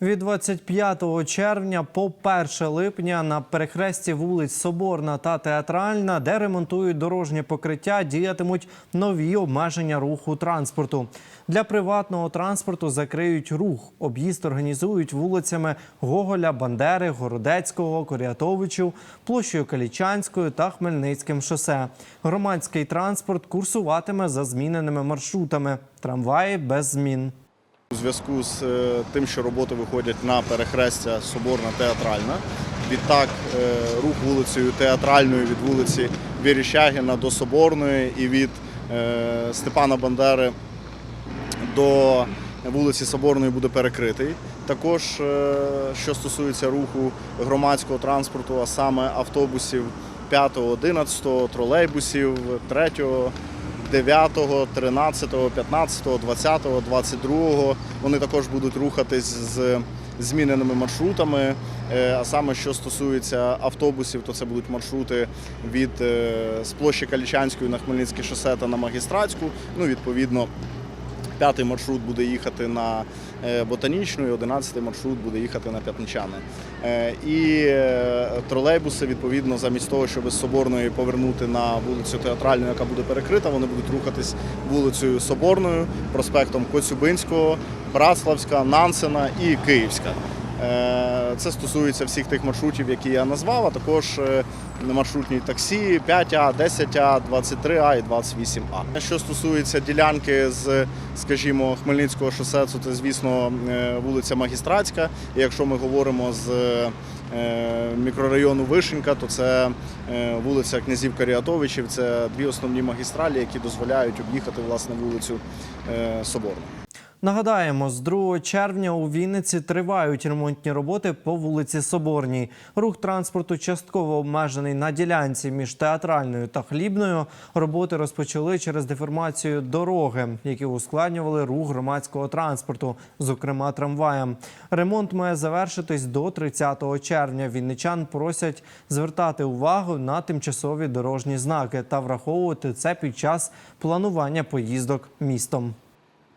Від 25 червня по 1 липня на перехресті вулиць Соборна та Театральна, де ремонтують дорожнє покриття, діятимуть нові обмеження руху транспорту. Для приватного транспорту закриють рух. Об'їзд організують вулицями Гоголя, Бандери, Городецького, Коріатовичів, площею Калічанською та Хмельницьким шосе. Громадський транспорт курсуватиме за зміненими маршрутами. Трамваї без змін. Зв'язку з е, тим, що роботи виходять на перехрестя Соборна театральна. Відтак е, рух вулицею театральною від вулиці Віріщагіна до Соборної і від е, Степана Бандери до вулиці Соборної буде перекритий. Також, що стосується руху громадського транспорту, а саме автобусів 5, 11, тролейбусів 3, 9, 13, 15, 20, 22. Вони також будуть рухатись з зміненими маршрутами. Е, А саме, що стосується автобусів, то це будуть маршрути від е, з площі Калічанської на Хмельницьке шосе та на магістратську. Ну, відповідно, П'ятий маршрут буде їхати на е, ботанічну, і одинадцятий маршрут буде їхати на п'ятничани. Е, І е, тролейбуси, відповідно, замість того, щоб з Соборної повернути на вулицю Театральну, яка буде перекрита, вони будуть рухатись вулицею Соборною, проспектом Коцюбинського, Братславська, Нансена і Київська. Це стосується всіх тих маршрутів, які я назвав, а також е, маршрутні таксі 5А, 10А, 23А і 28А. Що стосується ділянки з, скажімо, Хмельницького шосе, це, звісно, е, вулиця Магістратська. І якщо ми говоримо з е, мікрорайону Вишенька, то це вулиця Князів Каріатовичів. Це дві основні магістралі, які дозволяють об'їхати власне вулицю Соборну. Нагадаємо, з 2 червня у Вінниці тривають ремонтні роботи по вулиці Соборній. Рух транспорту частково обмежений на ділянці між театральною та хлібною. Роботи розпочали через деформацію дороги, які ускладнювали рух громадського транспорту, зокрема трамваєм. Ремонт має завершитись до 30 червня. Вінничан просять звертати увагу на тимчасові дорожні знаки та враховувати це під час планування поїздок містом.